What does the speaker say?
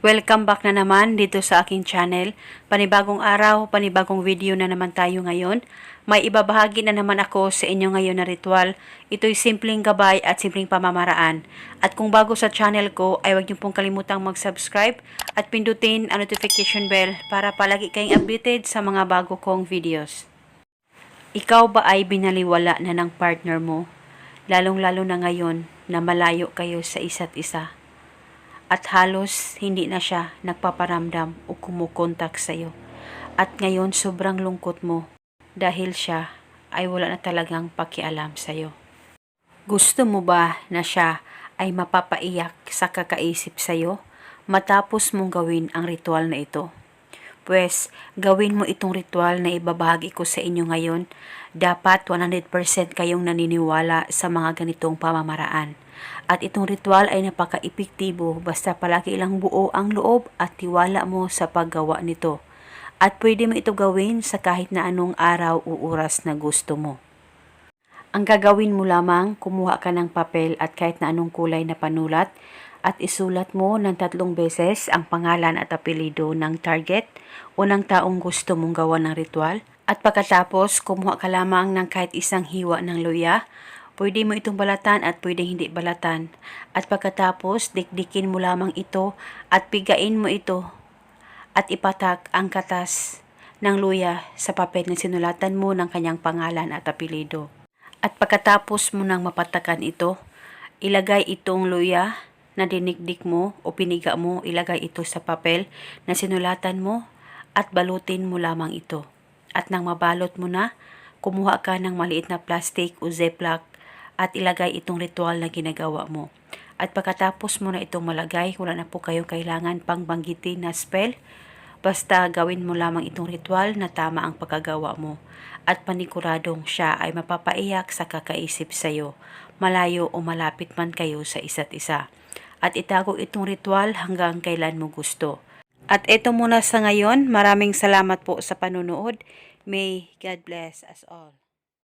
Welcome back na naman dito sa aking channel. Panibagong araw, panibagong video na naman tayo ngayon. May ibabahagi na naman ako sa inyo ngayon na ritual. Ito'y simpleng gabay at simpleng pamamaraan. At kung bago sa channel ko, ay huwag niyo pong kalimutang mag-subscribe at pindutin ang notification bell para palagi kayong updated sa mga bago kong videos. Ikaw ba ay binaliwala na ng partner mo? Lalong-lalo na ngayon na malayo kayo sa isa't isa at halos hindi na siya nagpaparamdam o kumukontak sa'yo. At ngayon sobrang lungkot mo dahil siya ay wala na talagang pakialam sa'yo. Gusto mo ba na siya ay mapapaiyak sa kakaisip sa'yo matapos mong gawin ang ritual na ito? Pwes, gawin mo itong ritual na ibabahagi ko sa inyo ngayon. Dapat 100% kayong naniniwala sa mga ganitong pamamaraan. At itong ritual ay napaka-epektibo basta palagi lang buo ang loob at tiwala mo sa paggawa nito. At pwede mo ito gawin sa kahit na anong araw o oras na gusto mo. Ang gagawin mo lamang, kumuha ka ng papel at kahit na anong kulay na panulat at isulat mo ng tatlong beses ang pangalan at apelido ng target o ng taong gusto mong gawa ng ritual. At pagkatapos, kumuha ka lamang ng kahit isang hiwa ng luya. Pwede mo itong balatan at pwede hindi balatan. At pagkatapos, dikdikin mo lamang ito at pigain mo ito at ipatak ang katas ng luya sa papel na sinulatan mo ng kanyang pangalan at apelido. At pagkatapos mo nang mapatakan ito, ilagay itong luya na dinikdik mo o piniga mo, ilagay ito sa papel na sinulatan mo at balutin mo lamang ito. At nang mabalot mo na, kumuha ka ng maliit na plastic o ziplock at ilagay itong ritual na ginagawa mo. At pagkatapos mo na itong malagay, wala na po kayong kailangan pang banggitin na spell. Basta gawin mo lamang itong ritual na tama ang pagkagawa mo. At paniguradong siya ay mapapaiyak sa kakaisip sa iyo, malayo o malapit man kayo sa isa't isa. At itago itong ritual hanggang kailan mo gusto. At ito muna sa ngayon. Maraming salamat po sa panunood. May God bless us all.